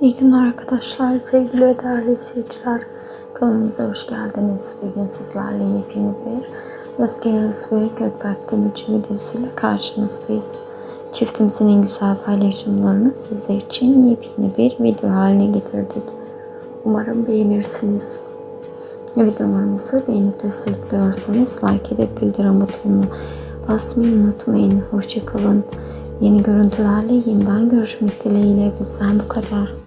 İyi günler arkadaşlar, sevgili ve değerli izleyiciler. Kanalımıza hoş geldiniz. Bugün sizlerle yepyeni bir Los Geos ve Gökberk Demirci videosuyla karşınızdayız. Çiftimizin en güzel paylaşımlarını sizler için yepyeni bir video haline getirdik. Umarım beğenirsiniz. Videolarımızı beğenip destekliyorsanız like edip bildirim butonuna basmayı unutmayın. Hoşçakalın. Yeni görüntülerle yeniden görüşmek dileğiyle bizden bu kadar.